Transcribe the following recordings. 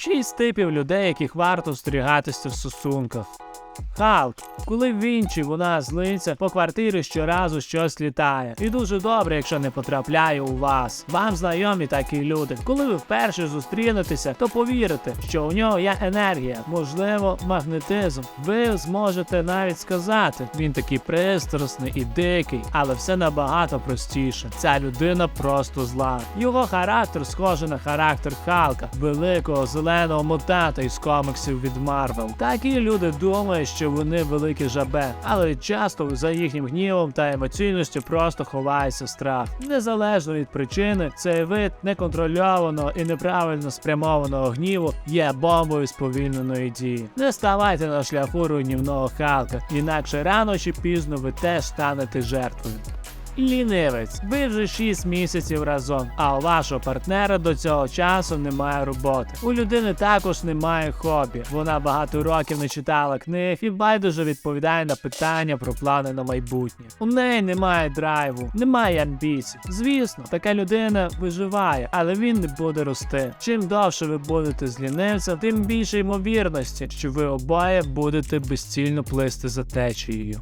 Шість типів людей, яких варто остерігатися в стосунках. Халк, коли він чи вона злиться, по квартирі щоразу щось літає. І дуже добре, якщо не потрапляє у вас. Вам знайомі такі люди. Коли ви вперше зустрінетеся, то повірите, що у нього є енергія, можливо, магнетизм. Ви зможете навіть сказати, він такий пристрасний і дикий, але все набагато простіше. Ця людина просто зла. Його характер схожий на характер Халка, великого зеленого мутанта із коміксів від Марвел. Такі люди думають, що вони великі жабе, але часто за їхнім гнівом та емоційністю просто ховається страх. Незалежно від причини, цей вид неконтрольованого і неправильно спрямованого гніву є бомбою сповільненої дії. Не ставайте на шляху руйнівного Халка, інакше рано чи пізно ви теж станете жертвою. Лінивець, ви вже 6 місяців разом, а у вашого партнера до цього часу немає роботи. У людини також немає хобі. Вона багато років не читала книг і байдуже відповідає на питання про плани на майбутнє. У неї немає драйву, немає амбіцій. Звісно, така людина виживає, але він не буде рости. Чим довше ви будете з лінивцем, тим більше ймовірності, що ви обоє будете безцільно плисти за течією.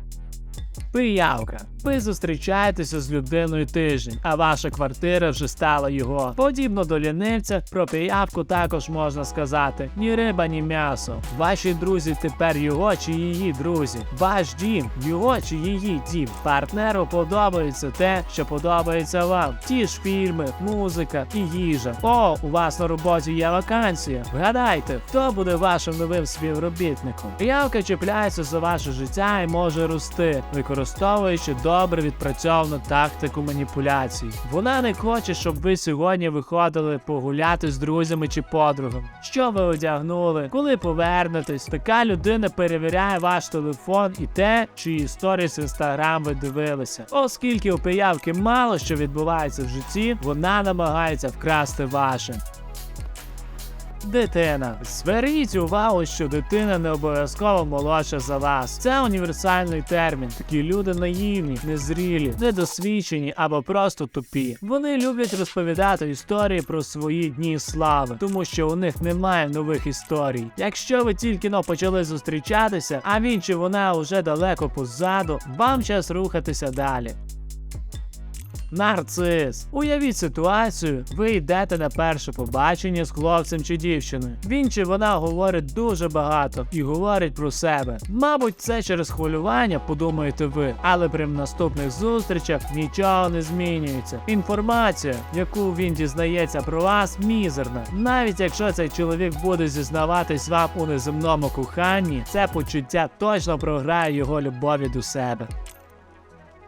Пиявка. Ви зустрічаєтеся з людиною тиждень, а ваша квартира вже стала його. Подібно до лінивця, про пиявку також можна сказати: ні риба, ні м'ясо. Ваші друзі тепер його чи її друзі. Ваш дім, його чи її дім. Партнеру подобається те, що подобається вам. Ті ж фільми, музика і їжа. О, у вас на роботі є вакансія. Вгадайте, хто буде вашим новим співробітником. Пиявка чіпляється за ваше життя і може рости, використовуючи добре відпрацьовану тактику маніпуляцій. Вона не хоче, щоб ви сьогодні виходили погуляти з друзями чи подругами. Що ви одягнули? Коли повернетесь, така людина перевіряє ваш телефон і те, чиї сторіс в інстаграм ви дивилися. Оскільки у пиявки мало що відбувається в житті, вона намагається вкрасти ваше. Дитина. Зверніть увагу, що дитина не обов'язково молодша за вас. Це універсальний термін. Такі люди наївні, незрілі, недосвідчені або просто тупі. Вони люблять розповідати історії про свої дні слави, тому що у них немає нових історій. Якщо ви тільки но почали зустрічатися, а він чи вона уже далеко позаду, вам час рухатися далі. Нарцис. Уявіть ситуацію, ви йдете на перше побачення з хлопцем чи дівчиною. Він чи вона говорить дуже багато і говорить про себе. Мабуть, це через хвилювання, подумаєте ви, але при наступних зустрічах нічого не змінюється. Інформація, яку він дізнається про вас, мізерна. Навіть якщо цей чоловік буде зізнаватись вам у неземному коханні, це почуття точно програє його любові до себе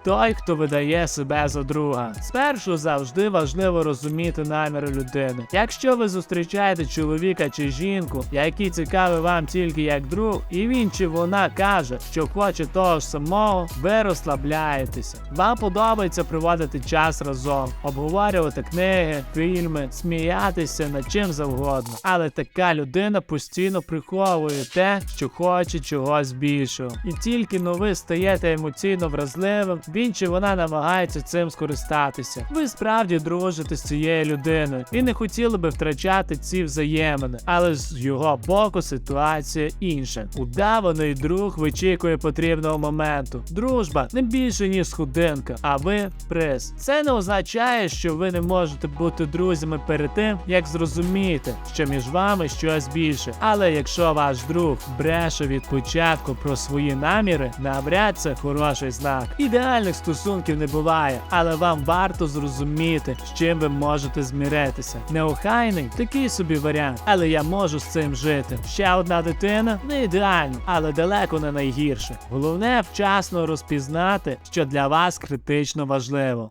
той, хто видає себе за друга. Спершу завжди важливо розуміти наміри людини. Якщо ви зустрічаєте чоловіка чи жінку, які цікаві вам тільки як друг, і він чи вона каже, що хоче того ж самого, ви розслабляєтеся. Вам подобається проводити час разом, обговорювати книги, фільми, сміятися над чим завгодно. Але така людина постійно приховує те, що хоче чогось більшого. І тільки но ви стаєте емоційно вразливим, він чи вона намагається цим скористатися. Ви справді дружите з цією людиною і не хотіли би втрачати ці взаємини, але з його боку ситуація інша. Удаваний друг вичікує потрібного моменту. Дружба не більше ніж сходинка, а ви приз. Це не означає, що ви не можете бути друзями перед тим, як зрозумієте, що між вами щось більше. Але якщо ваш друг бреше від початку про свої наміри, навряд це хороший знак. Ідеальних стосунків не буває, але вам варто зрозуміти, з чим ви можете зміритися. Неохайний такий собі варіант, але я можу з цим жити. Ще одна дитина не ідеально, але далеко не найгірше. Головне вчасно розпізнати, що для вас критично важливо.